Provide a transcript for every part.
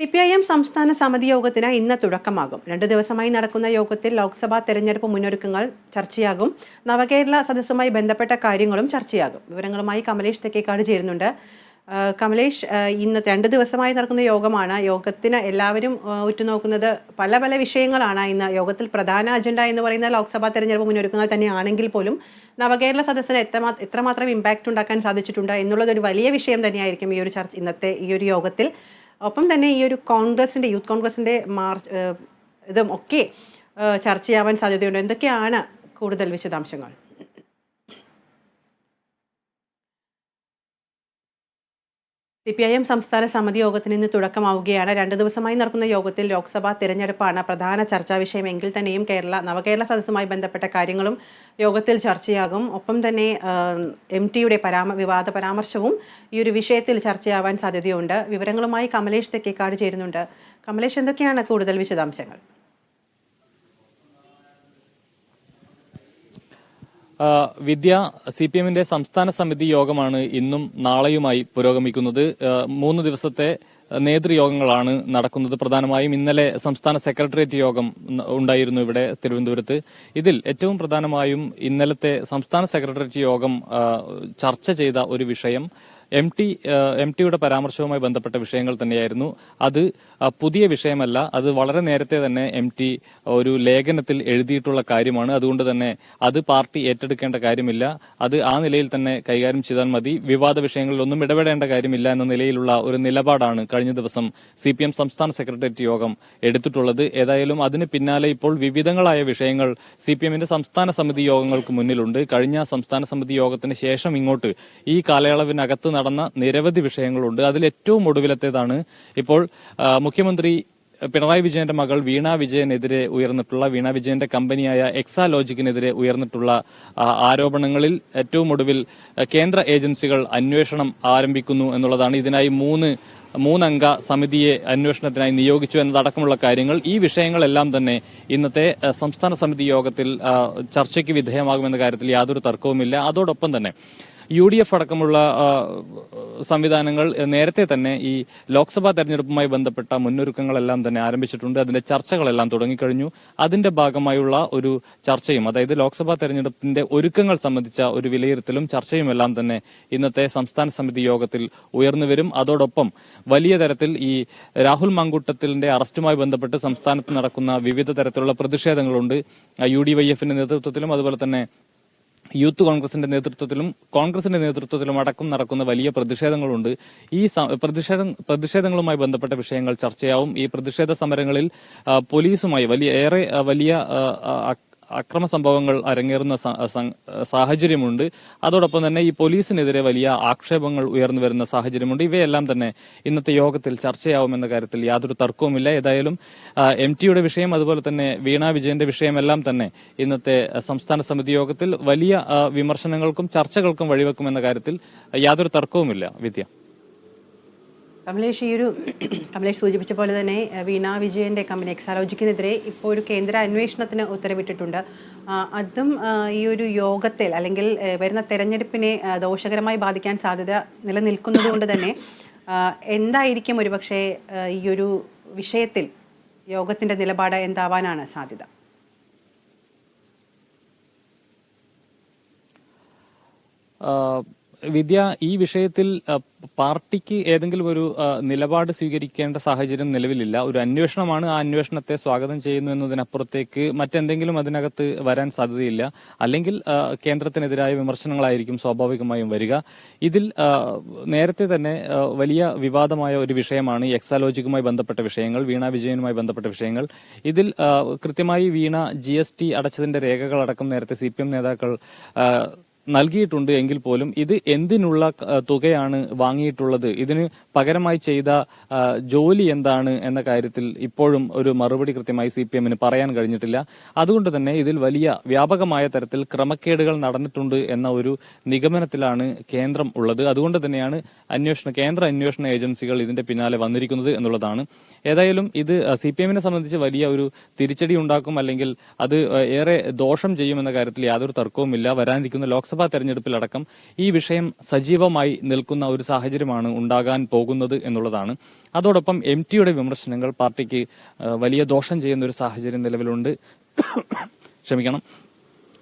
C P I M സംസ്ഥാന സമിതി യോഗത്തിന് ഇന്ന് തുടക്കമാകും. രണ്ട് ദിവസമായി നടക്കുന്ന യോഗത്തിൽ ലോക്സഭാ തെരഞ്ഞെടുപ്പ് മുന്നൊരുക്കങ്ങൾ ചർച്ചയാകും. നവകേരള സദസ്സുമായി ബന്ധപ്പെട്ട കാര്യങ്ങളും ചർച്ചയാകും. വിവരങ്ങളുമായി കമലേഷ് തെക്കേക്കാട് ചേരുന്നുണ്ട്. കമലേഷ് ഇന്ന് രണ്ട് ദിവസമായി നടക്കുന്ന യോഗമാണ്. യോഗത്തിന് എല്ലാവരും ഉറ്റുനോക്കുന്നത് പല പല വിഷയങ്ങളാണ്. ഇന്ന് യോഗത്തിൽ പ്രധാന അജണ്ട എന്ന് പറയുന്ന ലോക്സഭാ തെരഞ്ഞെടുപ്പ് മുന്നൊരുക്കങ്ങൾ തന്നെയാണെങ്കിൽ പോലും നവകേരള സദസ്സിന് എത്രമാ എത്രമാത്രം ഇമ്പാക്റ്റ് ഉണ്ടാക്കാൻ സാധിച്ചിട്ടുണ്ട് എന്നുള്ളത് ഒരു വലിയ വിഷയം തന്നെയായിരിക്കും ഈ ഒരു ചർച്ച ഇന്നത്തെ ഈ ഒരു യോഗത്തിൽ. ഒപ്പം തന്നെ ഈ ഒരു കോൺഗ്രസിന്റെ യൂത്ത് കോൺഗ്രസിന്റെ മാർച്ച് ഇതും ഒക്കെ ചർച്ചയാവാൻ സാധ്യതയുണ്ട്. എന്തൊക്കെയാണ് കൂടുതൽ വിശദാംശങ്ങൾ? സി പി ഐ എം സംസ്ഥാന സമിതി യോഗത്തിന് ഇന്ന് തുടക്കമാവുകയാണ്. രണ്ട് ദിവസമായി നടക്കുന്ന യോഗത്തിൽ ലോക്സഭാ തിരഞ്ഞെടുപ്പാണ് പ്രധാന ചർച്ചാ വിഷയമെങ്കിൽ തന്നെയും കേരള നവകേരള സദസ്സുമായി ബന്ധപ്പെട്ട കാര്യങ്ങളും യോഗത്തിൽ ചർച്ചയാകും. ഒപ്പം തന്നെ എം ടിയുടെ പരാമ വിവാദ പരാമർശവും ഈ ഒരു വിഷയത്തിൽ ചർച്ചയാവാൻ സാധ്യതയുണ്ട്. വിവരങ്ങളുമായി കമലേഷ് തെക്കേക്കാട് ചേരുന്നുണ്ട്. കമലേഷ് എന്തൊക്കെയാണ് കൂടുതൽ വിശദാംശങ്ങൾ? വിദ്യ സി പി എമ്മിന്റെ സംസ്ഥാന സമിതി യോഗമാണ് ഇന്നും നാളെയുമായി പുരോഗമിക്കുന്നത്. മൂന്ന് ദിവസത്തെ നേതൃയോഗങ്ങളാണ് നടക്കുന്നത്. പ്രധാനമായും ഇന്നലെ സംസ്ഥാന സെക്രട്ടേറിയറ്റ് യോഗം ഉണ്ടായിരുന്നു ഇവിടെ തിരുവനന്തപുരത്ത്. ഇതിൽ ഏറ്റവും പ്രധാനമായും ഇന്നലത്തെ സംസ്ഥാന സെക്രട്ടേറിയറ്റ് യോഗം ചർച്ച ചെയ്ത ഒരു വിഷയം എം ടി എം ടിയുടെ പരാമർശവുമായി ബന്ധപ്പെട്ട വിഷയങ്ങൾ തന്നെയായിരുന്നു. അത് പുതിയ വിഷയമല്ല. അത് വളരെ നേരത്തെ തന്നെ എം ടി ഒരു ലേഖനത്തിൽ എഴുതിയിട്ടുള്ള കാര്യമാണ്. അതുകൊണ്ട് തന്നെ അത് പാർട്ടി ഏറ്റെടുക്കേണ്ട കാര്യമില്ല. അത് ആ നിലയിൽ തന്നെ കൈകാര്യം ചെയ്താൽ മതി. വിവാദ വിഷയങ്ങളിലൊന്നും ഇടപെടേണ്ട കാര്യമില്ല എന്ന നിലയിലുള്ള ഒരു നിലപാടാണ് കഴിഞ്ഞ ദിവസം സി പി എം സംസ്ഥാന സെക്രട്ടേറിയറ്റ് യോഗം എടുത്തിട്ടുള്ളത്. ഏതായാലും അതിന് പിന്നാലെ ഇപ്പോൾ വിവിധങ്ങളായ വിഷയങ്ങൾ സി പി എമ്മിന്റെ സംസ്ഥാന സമിതി യോഗങ്ങൾക്ക് മുന്നിലുണ്ട്. കഴിഞ്ഞ സംസ്ഥാന സമിതി യോഗത്തിന് ശേഷം ഇങ്ങോട്ട് ഈ കാലയളവിനകത്ത് നടന്ന നിരവധി വിഷയങ്ങളുണ്ട്. അതിൽ ഏറ്റവും ഒടുവിലത്തേതാണ് ഇപ്പോൾ മുഖ്യമന്ത്രി പിണറായി വിജയന്റെ മകൾ വീണ വിജയനെതിരെ ഉയർന്നിട്ടുള്ള വീണ വിജയന്റെ കമ്പനിയായ എക്സാലോജിക്കിനെതിരെ ഉയർന്നിട്ടുള്ള ആരോപണങ്ങളിൽ ഏറ്റവും ഒടുവിൽ കേന്ദ്ര ഏജൻസികൾ അന്വേഷണം ആരംഭിക്കുന്നു എന്നുള്ളതാണ്. ഇതിനായി മൂന്ന് മൂന്നംഗ സമിതിയെ അന്വേഷണത്തിനായി നിയോഗിച്ചു എന്നതടക്കമുള്ള കാര്യങ്ങൾ. ഈ വിഷയങ്ങളെല്ലാം തന്നെ ഇന്നത്തെ സംസ്ഥാന സമിതി യോഗത്തിൽ ചർച്ചയ്ക്ക് വിധേയമാകുമെന്ന കാര്യത്തിൽ യാതൊരു തർക്കവുമില്ല. അതോടൊപ്പം തന്നെ യു ഡി എഫ് അടക്കമുള്ള സംവിധാനങ്ങൾ നേരത്തെ തന്നെ ഈ ലോക്സഭാ തെരഞ്ഞെടുപ്പുമായി ബന്ധപ്പെട്ട മുന്നൊരുക്കങ്ങളെല്ലാം തന്നെ ആരംഭിച്ചിട്ടുണ്ട്. അതിന്റെ ചർച്ചകളെല്ലാം തുടങ്ങിക്കഴിഞ്ഞു. അതിന്റെ ഭാഗമായുള്ള ഒരു ചർച്ചയും അതായത് ലോക്സഭാ തെരഞ്ഞെടുപ്പിന്റെ ഒരുക്കങ്ങൾ സംബന്ധിച്ച ഒരു വിലയിരുത്തലും ചർച്ചയും എല്ലാം തന്നെ ഇന്നത്തെ സംസ്ഥാന സമിതി യോഗത്തിൽ ഉയർന്നുവരും അതോടൊപ്പം വലിയ തരത്തിൽ ഈ രാഹുൽ മാങ്കൂട്ടത്തിന്റെ അറസ്റ്റുമായി ബന്ധപ്പെട്ട് സംസ്ഥാനത്ത് നടക്കുന്ന വിവിധ തരത്തിലുള്ള പ്രതിഷേധങ്ങളുണ്ട്. യു ഡി വൈ എഫിന്റെ നേതൃത്വത്തിലും അതുപോലെ തന്നെ യൂത്ത് കോൺഗ്രസിന്റെ നേതൃത്വത്തിലും കോൺഗ്രസിന്റെ നേതൃത്വത്തിലും അടക്കം നടക്കുന്ന വലിയ പ്രതിഷേധങ്ങളുണ്ട്. ഈ പ്രതിഷേധം പ്രതിഷേധങ്ങളുമായി ബന്ധപ്പെട്ട വിഷയങ്ങൾ ചർച്ചയാവും. ഈ പ്രതിഷേധ സമരങ്ങളിൽ പോലീസുമായി വലിയ ഏറെ വലിയ അക്രമ സംഭവങ്ങൾ അരങ്ങേറുന്ന സാഹചര്യമുണ്ട്. അതോടൊപ്പം തന്നെ ഈ പോലീസിനെതിരെ വലിയ ആക്ഷേപങ്ങൾ ഉയർന്നു വരുന്ന സാഹചര്യമുണ്ട്. ഇവയെല്ലാം തന്നെ ഇന്നത്തെ യോഗത്തിൽ ചർച്ചയാവുമെന്ന കാര്യത്തിൽ യാതൊരു തർക്കവുമില്ല. ഏതായാലും എം ടിയുടെ വിഷയം അതുപോലെ തന്നെ വീണ വിജയന്റെ വിഷയമെല്ലാം തന്നെ ഇന്നത്തെ സംസ്ഥാന സമിതി യോഗത്തിൽ വലിയ വിമർശനങ്ങൾക്കും ചർച്ചകൾക്കും വഴിവെക്കുമെന്ന കാര്യത്തിൽ യാതൊരു തർക്കവുമില്ല. വിദ്യ. കമലേഷ് ഈ ഒരു കമലേഷ് സൂചിപ്പിച്ച പോലെ തന്നെ വീണ വിജയന്റെ കമ്പനി എക്സാലോജിക്കിനെതിരെ ഇപ്പോൾ ഒരു കേന്ദ്ര അന്വേഷണത്തിന് ഉത്തരവിട്ടിട്ടുണ്ട്. അതും ഈ ഒരു യോഗത്തിൽ അല്ലെങ്കിൽ വരുന്ന തെരഞ്ഞെടുപ്പിനെ ദോഷകരമായി ബാധിക്കാൻ സാധ്യത നിലനിൽക്കുന്നത് കൊണ്ട് തന്നെ എന്തായിരിക്കും ഒരുപക്ഷെ ഈ ഒരു വിഷയത്തിൽ യോഗത്തിന്റെ നിലപാട് എന്താവാനാണ് സാധ്യത? ആ, വിദ്യ ഈ വിഷയത്തിൽ പാർട്ടിക്ക് ഏതെങ്കിലും ഒരു നിലപാട് സ്വീകരിക്കേണ്ട സാഹചര്യം നിലവിലില്ല. ഒരു അന്വേഷണമാണ് ആ അന്വേഷണത്തെ സ്വാഗതം ചെയ്യുന്നു എന്നതിനപ്പുറത്തേക്ക് മറ്റെന്തെങ്കിലും അതിനകത്ത് വരാൻ സാധ്യതയില്ല. അല്ലെങ്കിൽ കേന്ദ്രത്തിനെതിരായ വിമർശനങ്ങളായിരിക്കും സ്വാഭാവികമായും വരിക. ഇതിൽ നേരത്തെ തന്നെ വലിയ വിവാദമായ ഒരു വിഷയമാണ് എക്സാലോജിക്കുമായി ബന്ധപ്പെട്ട വിഷയങ്ങൾ വീണ വിജയനുമായി ബന്ധപ്പെട്ട വിഷയങ്ങൾ. ഇതിൽ കൃത്യമായി വീണ ജി അടച്ചതിന്റെ രേഖകളടക്കം നേരത്തെ സി നേതാക്കൾ നൽകിയിട്ടുണ്ട് എങ്കിൽ പോലും ഇത് എന്തിനുള്ള തുകയാണ് വാങ്ങിയിട്ടുള്ളത്? ഇതിന് പകരമായി ചെയ്ത ജോലി എന്താണ് എന്ന കാര്യത്തിൽ ഇപ്പോഴും ഒരു മറുപടി കൃത്യമായി സി പി എമ്മിന് പറയാൻ കഴിഞ്ഞിട്ടില്ല. അതുകൊണ്ട് തന്നെ ഇതിൽ വലിയ വ്യാപകമായ തരത്തിൽ ക്രമക്കേടുകൾ നടന്നിട്ടുണ്ട് എന്ന ഒരു നിഗമനത്തിലാണ് കേന്ദ്രം ഉള്ളത്. അതുകൊണ്ട് തന്നെയാണ് അന്വേഷണ കേന്ദ്ര അന്വേഷണ ഏജൻസികൾ ഇതിന്റെ പിന്നാലെ വന്നിരിക്കുന്നത് എന്നുള്ളതാണ്. ഏതായാലും ഇത് സി പി എമ്മിനെ സംബന്ധിച്ച് വലിയ ഒരു തിരിച്ചടി ഉണ്ടാക്കും അല്ലെങ്കിൽ അത് ഏറെ ദോഷം ചെയ്യുമെന്ന കാര്യത്തിൽ യാതൊരു തർക്കവുമില്ല. വരാനിരിക്കുന്ന ലോക്സഭാ ലോക്സഭാ തെരഞ്ഞെടുപ്പിലടക്കം ഈ വിഷയം സജീവമായി നിൽക്കുന്ന ഒരു സാഹചര്യമാണ് ഉണ്ടാകാൻ പോകുന്നത് എന്നുള്ളതാണ്. അതോടൊപ്പം എം ടിയുടെ വിമർശനങ്ങൾ പാർട്ടിക്ക് വലിയ ദോഷം ചെയ്യുന്ന ഒരു സാഹചര്യം നിലവിലുണ്ട്. ക്ഷമിക്കണം.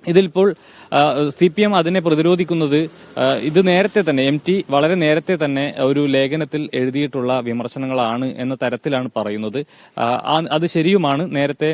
ഇതിലിപ്പോൾ സി പി എം അതിനെ പ്രതിരോധിക്കുന്നത് ഇത് നേരത്തെ തന്നെ എം ടി വളരെ നേരത്തെ തന്നെ ഒരു ലേഖനത്തിൽ എഴുതിയിട്ടുള്ള വിമർശനങ്ങളാണ് എന്ന തരത്തിലാണ് പറയുന്നത്. അത് ശരിയുമാണ്. നേരത്തെ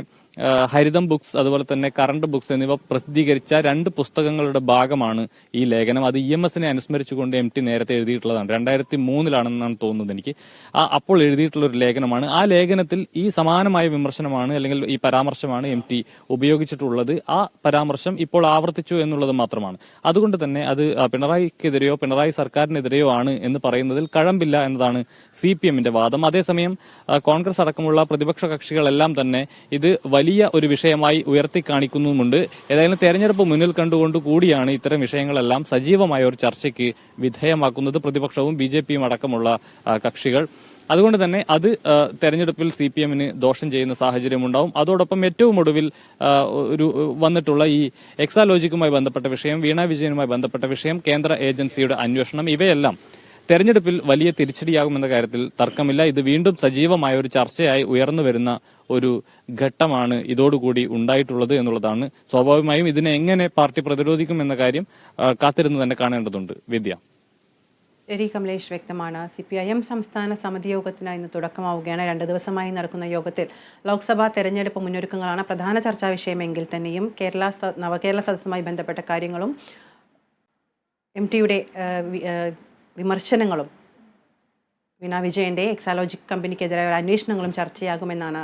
ഹരിതം ബുക്സ് അതുപോലെ തന്നെ കറണ്ട് ബുക്സ് എന്നിവ പ്രസിദ്ധീകരിച്ച രണ്ട് പുസ്തകങ്ങളുടെ ഭാഗമാണ് ഈ ലേഖനം. അത് ഇ എം എസിനെ അനുസ്മരിച്ചുകൊണ്ട് എം ടി നേരത്തെ എഴുതിയിട്ടുള്ളതാണ്. രണ്ടായിരത്തി മൂന്നിലാണെന്നാണ് തോന്നുന്നത് എനിക്ക്. ആ അപ്പോൾ എഴുതിയിട്ടുള്ള ഒരു ലേഖനമാണ്. ആ ലേഖനത്തിൽ ഈ സമാനമായ വിമർശനമാണ് അല്ലെങ്കിൽ ഈ പരാമർശമാണ് എം ടി ഉപയോഗിച്ചിട്ടുള്ളത്. ആ പരാമർശം ഇപ്പോൾ ആവർത്തിച്ചു എന്നുള്ളത് മാത്രമാണ്. അതുകൊണ്ട് തന്നെ അത് പിണറായിക്കെതിരെയോ പിണറായി സർക്കാരിനെതിരെയോ ആണ് എന്ന് പറയുന്നതിൽ കഴമ്പില്ല എന്നതാണ് സി പി എമ്മിന്റെ വാദം. അതേസമയം കോൺഗ്രസ് അടക്കമുള്ള പ്രതിപക്ഷ കക്ഷികളെല്ലാം തന്നെ ഇത് വലിയ ഒരു വിഷയമായി ഉയർത്തി കാണിക്കുന്നുമുണ്ട് ഏതായാലും തെരഞ്ഞെടുപ്പ് മുന്നിൽ കണ്ടുകൊണ്ട് കൂടിയാണ് ഇത്തരം വിഷയങ്ങളെല്ലാം സജീവമായ ഒരു ചർച്ചയ്ക്ക് വിധേയമാക്കുന്നത് പ്രതിപക്ഷവും ബി അടക്കമുള്ള കക്ഷികൾ. അതുകൊണ്ട് തന്നെ അത് തെരഞ്ഞെടുപ്പിൽ സി പി എമ്മിന് ദോഷം ചെയ്യുന്ന സാഹചര്യം ഉണ്ടാവും. അതോടൊപ്പം ഏറ്റവും ഒടുവിൽ ഒരു വന്നിട്ടുള്ള ഈ എക്സാലോജിക്കുമായി ബന്ധപ്പെട്ട വിഷയം വീണ വിജയനുമായി ബന്ധപ്പെട്ട വിഷയം കേന്ദ്ര ഏജൻസിയുടെ അന്വേഷണം ഇവയെല്ലാം തെരഞ്ഞെടുപ്പിൽ വലിയ തിരിച്ചടിയാകുമെന്ന കാര്യത്തിൽ തർക്കമില്ല. ഇത് വീണ്ടും സജീവമായ ഒരു ചർച്ചയായി ഉയർന്നു വരുന്ന ഒരു ഘട്ടമാണ് ഇതോടുകൂടി ഉണ്ടായിട്ടുള്ളത് എന്നുള്ളതാണ്. സ്വാഭാവികമായും ഇതിനെ എങ്ങനെ പാർട്ടി പ്രതിരോധിക്കും എന്ന കാര്യം കാത്തിരുന്ന് തന്നെ കാണേണ്ടതുണ്ട്. വിദ്യ. ശരി കമലേഷ് വ്യക്തമാണ്. സി പി ഐ എം സംസ്ഥാന സമിതി യോഗത്തിന് ഇന്ന് തുടക്കമാവുകയാണ്. രണ്ട് ദിവസമായി നടക്കുന്ന യോഗത്തിൽ ലോക്സഭാ തെരഞ്ഞെടുപ്പ് മുന്നൊരുക്കങ്ങളാണ് പ്രധാന ചർച്ചാ വിഷയമെങ്കിൽ തന്നെയും കേരള നവകേരള സദസ്സുമായി ബന്ധപ്പെട്ട കാര്യങ്ങളും എം ടിയുടെ വിമർശനങ്ങളും വീണ വിജയന്റെ എക്സാലോജിക് കമ്പനിക്കെതിരായ അന്വേഷണങ്ങളും ചർച്ചയാകുമെന്നാണ്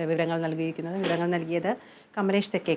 വിവരങ്ങൾ നൽകിയിരിക്കുന്നത്. വിവരങ്ങൾ നൽകിയത് കമലേഷ് തെക്കേ